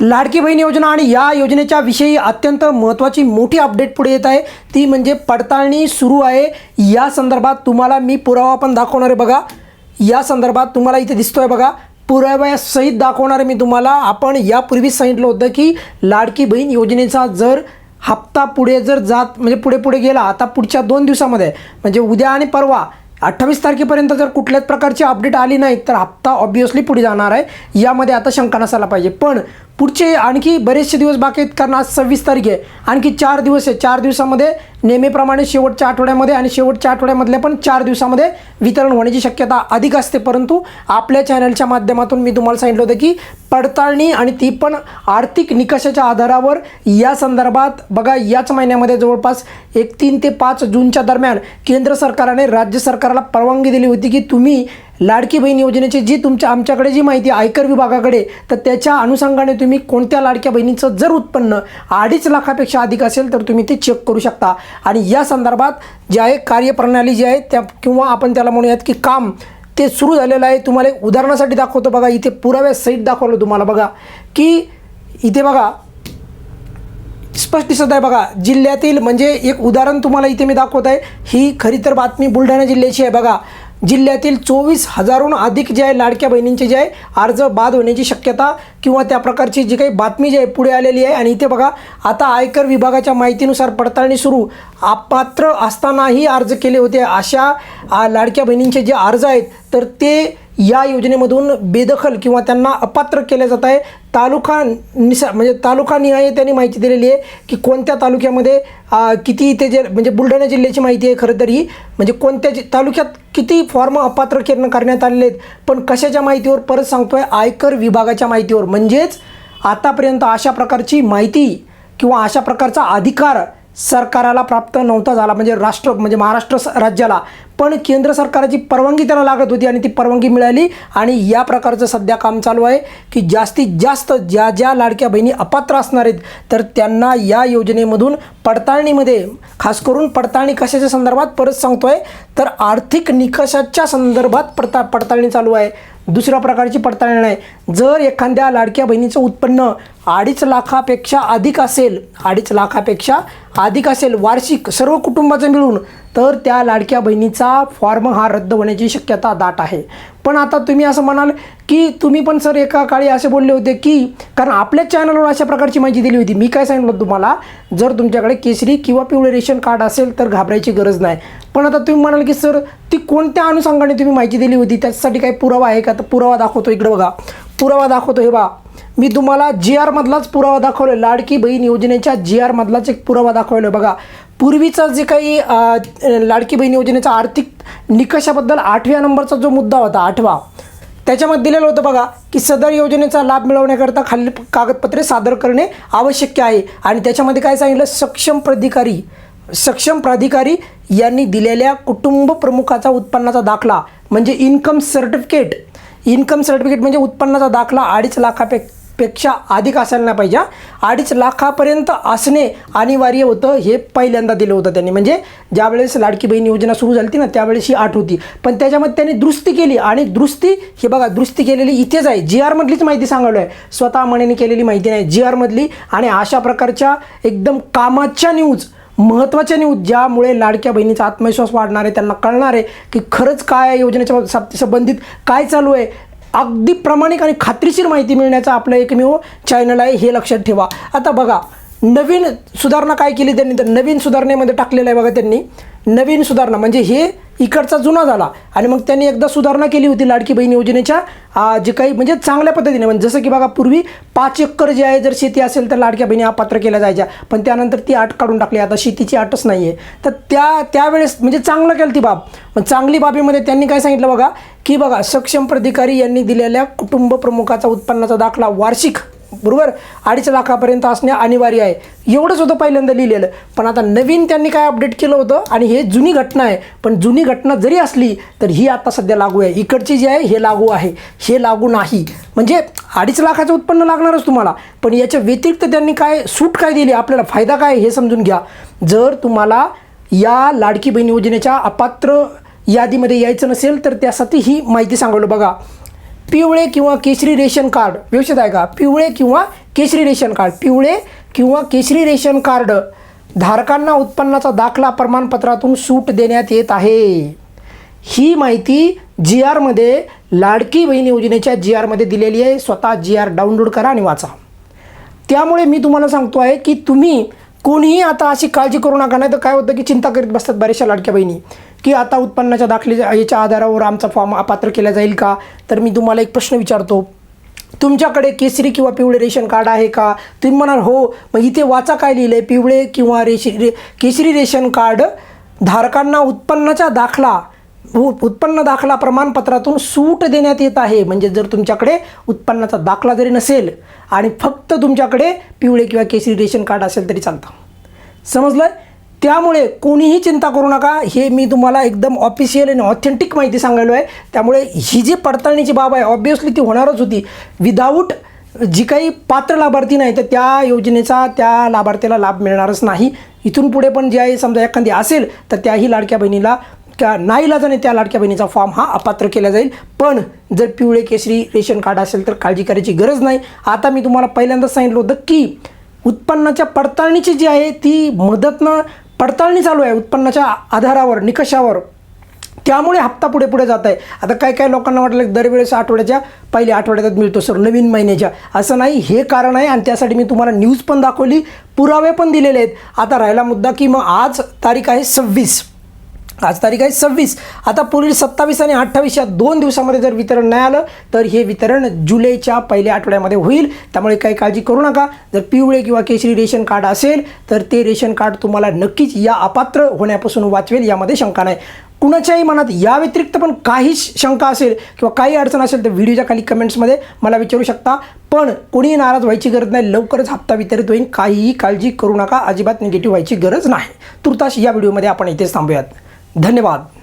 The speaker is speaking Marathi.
लाडकी बहीण योजना आणि या योजनेच्या विषयी अत्यंत महत्त्वाची मोठी अपडेट पुढे येत आहे. ती म्हणजे पडताळणी सुरू आहे. या संदर्भात तुम्हाला मी पुरावा पण दाखवणार आहे बघा. या संदर्भात तुम्हाला इथे दिसतोय बघा. पुराव्यासहित दाखवणार आहे मी तुम्हाला. आपण यापूर्वीच सांगितलं होतं की लाडकी बहीण योजनेचा जर हप्ता पुढे जर जात म्हणजे पुढे पुढे गेला आता पुढच्या दोन दिवसामध्ये म्हणजे उद्या आणि परवा अठ्ठावीस तारखेपर्यंत जर कुठल्याच प्रकारची अपडेट आली नाही तर हप्ता ऑब्वियसली पुढे जाणार आहे. यामध्ये आता शंका नसायला पाहिजे. पण पुढचे आणखी बरेचसे दिवस बाकी आहेत कारण आज सव्वीस तारीख आहे. आणखी चार दिवस आहे. चार दिवसामध्ये नेहमीप्रमाणे शेवटच्या आठवड्यामध्ये आणि शेवटच्या आठवड्यामधल्या पण चार दिवसामध्ये वितरण होण्याची शक्यता अधिक असते. परंतु आपल्या चॅनलच्या माध्यमातून मी तुम्हाला सांगितलं होतं की पडताळणी आणि ती पण आर्थिक निकषाच्या आधारावर या संदर्भात बघा याच महिन्यामध्ये जवळपास एक तीन ते पाच जूनच्या दरम्यान केंद्र सरकारने राज्य सरकारला परवानगी दिली होती की तुम्ही लाडकी बहीण योजनेची जी तुमच्या आमच्याकडे जी माहिती आहे आयकर विभागाकडे तर त्याच्या अनुषंगाने तुम्ही कोणत्या लाडक्या बहिणीचं जर उत्पन्न अडीच लाखापेक्षा अधिक असेल तर तुम्ही ते चेक करू शकता. आणि या संदर्भात जे आहे कार्यप्रणाली जी आहे त्या किंवा आपण त्याला म्हणूयात की काम ते सुरू झालेलं आहे. तुम्हाला एक उदाहरणासाठी दाखवतो बघा. इथे पुराव्यासहित दाखवलं तुम्हाला बघा. की इथे बघा. स्पष्ट दिसत आहे बघा. जिल्ह्यातील म्हणजे एक उदाहरण तुम्हाला इथे मी दाखवत आहे. ही खरी तर बातमी बुलढाणा जिल्ह्याची आहे बघा. जिल्ह्यातील चोवीस हजारहून अधिक जे आहे लाडक्या बहिणींचे जे आहे अर्ज बाद होण्याची शक्यता किंवा त्या प्रकारची जी काही बातमी जी आहे पुढे आलेली आहे. आणि इथे बघा आता आयकर विभागाच्या माहितीनुसार पडताळणी सुरू. अपात्र असतानाही अर्ज केले होते. अशा लाडक्या बहिणींचे जे अर्ज आहेत तर ते या योजनेमधून बेदखल किंवा त्यांना अपात्र केले जात आहे. तालुका निसा म्हणजे तालुका निहाय त्यांनी माहिती दिलेली आहे की कोणत्या तालुक्यामध्ये किती इथे जे म्हणजे बुलढाणा जिल्ह्याची माहिती आहे खरं तर ही म्हणजे कोणत्या जि- तालुक्यात किती फॉर्म अपात्र करणं करण्यात आलेले आहेत. पण कशाच्या माहितीवर परत सांगतोय? आयकर विभागाच्या माहितीवर. म्हणजेच आतापर्यंत अशा प्रकारची माहिती किंवा अशा प्रकारचा अधिकार सरकाराला प्राप्त नव्हता झाला. म्हणजे राष्ट्र म्हणजे महाराष्ट्र स- राज्याला. पण केंद्र सरकारची परवानगी त्याला लागत होती आणि ती परवानगी मिळाली आणि या प्रकारचं सध्या काम चालू आहे की जास्तीत जास्त ज्या ज्या लाडक्या बहिणी अपात्र असणार आहेत तर त्यांना या योजनेमधून पडताळणीमध्ये खास करून पडताळणी कशाच्या संदर्भात परत सांगतो आहे तर आर्थिक निकषाच्या संदर्भात पडता पडताळणी चालू आहे. दुसऱ्या प्रकारची पडताळणी नाही. जर एखाद्या लाडक्या बहिणीचं उत्पन्न अडीच लाखापेक्षा अधिक असेल अडीच लाखापेक्षा अधिक असेल वार्षिक सर्व कुटुंबाचं मिळून तर त्या लाडक्या बहिणीचा फॉर्म हा रद्द होण्याची शक्यता दाट आहे. पण आता तुम्ही असं म्हणाल की तुम्ही पण सर एका काळी असे बोलले होते की कारण आपल्या चॅनलवर अशा प्रकारची माहिती दिली होती. मी काय सांगितलं तुम्हाला? जर तुमच्याकडे केसरी किंवा पिवळे रेशन कार्ड असेल तर घाबरायची गरज नाही. पण आता तुम्ही म्हणाल की सर ती कोणत्या अनुषंगाने तुम्ही माहिती दिली होती? त्याच्यासाठी काही पुरावा आहे का? तर पुरावा दाखवतो इकडं बघा. पुरावा दाखवतो हे बा मी तुम्हाला जी आरमधलाच पुरावा दाखवलो लाडकी बहीण योजनेच्या जी आरमधलाच एक पुरावा दाखवलो बघा. पूर्वीचा जे काही लाडकी बहीण योजनेचा आर्थिक निकषाबद्दल आठव्या नंबरचा जो मुद्दा होता आठवा त्याच्यामध्ये दिलेलं होतं बघा की सदर योजनेचा लाभ मिळवण्याकरता खालील कागदपत्रे सादर करणे आवश्यक आहे. आणि त्याच्यामध्ये काय सांगितलं? सक्षम प्राधिकारी सक्षम प्राधिकारी यांनी दिलेल्या कुटुंब प्रमुखाचा उत्पन्नाचा दाखला म्हणजे इन्कम सर्टिफिकेट. इन्कम सर्टिफिकेट म्हणजे उत्पन्नाचा दाखला अडीच लाखापे पेक्षा अधिक असायला पाहिजे अडीच लाखापर्यंत असणे अनिवार्य होतं हे पहिल्यांदा दिलं होतं त्यांनी. म्हणजे ज्यावेळेस लाडकी बहीण योजना सुरू झाली होती ना त्यावेळेस ही आठ होती. पण त्याच्यामध्ये त्यांनी दुरुस्ती केली आणि दुरुस्ती हे बघा दुरुस्ती केलेली इथेच आहे. जी आरमधलीच माहिती सांगायलो आहे स्वतः मनेने केलेली माहिती नाही. जी आरमधली आणि अशा प्रकारच्या एकदम कामाच्या न्यूज महत्त्वाच्या न्यूज ज्यामुळे लाडक्या बहिणीचा आत्मविश्वास वाढणार आहे त्यांना कळणार आहे की खरंच काय योजनेच्या संबंधित काय चालू आहे अगदी प्रामाणिक आणि खात्रीशीर माहिती मिळण्याचा आपलं एकमेव चॅनल आहे हे लक्षात ठेवा. आता बघा नवीन सुधारणा काय केली त्यांनी? तर नवीन सुधारणेमध्ये टाकलेलं आहे बघा त्यांनी. नवीन सुधारणा म्हणजे हे इकडचा जुना झाला. आणि मग त्यांनी एकदा सुधारणा केली होती लाडकी बहीण योजनेच्या जे काही म्हणजे चांगल्या पद्धतीने. म्हणजे जसं की बघा पूर्वी पाच एकर जे आहे जर शेती असेल तर लाडक्या बहिणी अपात्र केल्या जायच्या. पण त्यानंतर ती आट काढून टाकली. आता शेतीची आटच नाही आहे तर त्या त्यावेळेस म्हणजे चांगलं केलं ती बाब. पण चांगली बाबीमध्ये त्यांनी काय सांगितलं बघा की बघा सक्षम प्राधिकारी यांनी दिलेल्या कुटुंब प्रमुखाचा उत्पन्नाचा दाखला वार्षिक बरोबर? अडीच लाखापर्यंत असणे अनिवार्य आहे. एवढंच होतं पहिल्यांदा लिहिलेलं. पण आता नवीन त्यांनी काय अपडेट केलं होतं? आणि हे जुनी घटना आहे. पण जुनी घटना जरी असली तर ही आता सध्या लागू आहे. इकडची जी आहे हे लागू आहे. हे लागू नाही. म्हणजे अडीच लाखाचं उत्पन्न लागणारच तुम्हाला. पण याच्या व्यतिरिक्त त्यांनी काय सूट काय दिली? आपल्याला फायदा काय हे समजून घ्या. जर तुम्हाला या लाडकी बहीण योजनेच्या अपात्र यादीमध्ये यायचं नसेल तर त्यासाठी ही माहिती सांगवलं बघा. पिवळे किंवा केशरी रेशन कार्ड. व्यवस्थित आहे का? पिवळे किंवा केशरी रेशन कार्ड. पिवळे किंवा केशरी रेशन कार्ड. धारकांना उत्पन्नाचा दाखला प्रमाणपत्रातून सूट देण्यात येत आहे. ही माहिती जी आरमध्ये लाडकी बहीण योजनेच्या जी आरमध्ये दिलेली आहे. स्वतः जी आर डाउनलोड करा आणि वाचा. त्यामुळे मी तुम्हाला सांगतो आहे की तुम्ही कोणीही आता अशी काळजी करू नका. नाही तर काय होतं की चिंता करीत बसतात बऱ्याचशा लाडक्या बहिणी. की आता उत्पन्नाच्या दाखले याच्या आधारावर आमचा फॉर्म अपात्र केला जाईल का? तर मी तुम्हाला एक प्रश्न विचारतो. तुमच्याकडे केसरी किंवा पिवळे रेशन कार्ड आहे का? तुम्ही म्हणाल हो. मग इथे वाचा काय लिहिलं आहे पिवळे किंवा रेशी रे केसरी रेशन कार्ड धारकांना उत्पन्नाचा दाखला उत्पन्न दाखला प्रमाणपत्रातून सूट देण्यात येत आहे. म्हणजे जर तुमच्याकडे उत्पन्नाचा दाखला जरी नसेल आणि फक्त तुमच्याकडे पिवळे किंवा केसरी रेशन कार्ड असेल तरी चालतं. समजलं त्यामुळे कोणीही चिंता करू नका. हे मी तुम्हाला एकदम ऑफिशियल आणि ऑथेंटिक माहिती सांगायलो आहे. त्यामुळे ही जी पडताळणीची बाब आहे ऑब्वियसली ती होणारच होती. विदाऊट जी काही पात्र लाभार्थी नाही तर त्या योजनेचा त्या लाभार्थीला लाभ मिळणारच नाही. इथून पुढे पण जे आहे समजा एखादी असेल तर त्याही लाडक्या बहिणीला त्या नाईलाजाने त्या लाडक्या बहिणीचा फॉर्म हा अपात्र केला जाईल. पण जर पिवळे केसरी रेशन कार्ड असेल तर काळजी करायची गरज नाही. आता मी तुम्हाला पहिल्यांदाच सांगितलं होतं की उत्पन्नाच्या पडताळणीची जी आहे ती मदतनं पडताळणी चालू आहे उत्पन्नाच्या आधारावर निकषावर. त्यामुळे हप्ता पुढे पुढे जात आहे. आता काय काय लोकांना वाटलं की दरवेळेस आठवड्याच्या पहिल्या आठवड्यात मिळतो सर नवीन महिन्याच्या. असं नाही हे कारण आहे आणि त्यासाठी मी तुम्हाला न्यूज पण दाखवली पुरावे पण दिलेले आहेत. आता राहिला मुद्दा की मग आज तारीख आहे सव्वीस. आज तारीख आहे सव्वीस. आता पुढील सत्तावीस आणि अठ्ठावीस या दोन दिवसामध्ये जर वितरण नाही आलं तर हे वितरण जुलैच्या पहिल्या आठवड्यामध्ये होईल. त्यामुळे काही काळजी करू नका. जर पिवळे किंवा केशरी रेशन कार्ड असेल तर ते रेशन कार्ड तुम्हाला नक्कीच या अपात्र होण्यापासून वाचवेल यामध्ये शंका नाही. कुणाच्याही मनात या व्यतिरिक्त पण काही शंका असेल किंवा काही अडचण असेल तर व्हिडिओच्या खाली कमेंट्समध्ये मला विचारू शकता. पण कोणीही नाराज व्हायची गरज नाही. लवकरच हप्ता वितरित होईल. काहीही काळजी करू नका. अजिबात निगेटिव्ह व्हायची गरज नाही. तुर्तास या व्हिडिओमध्ये आपण इथेच थांबूयात. धन्यवाद.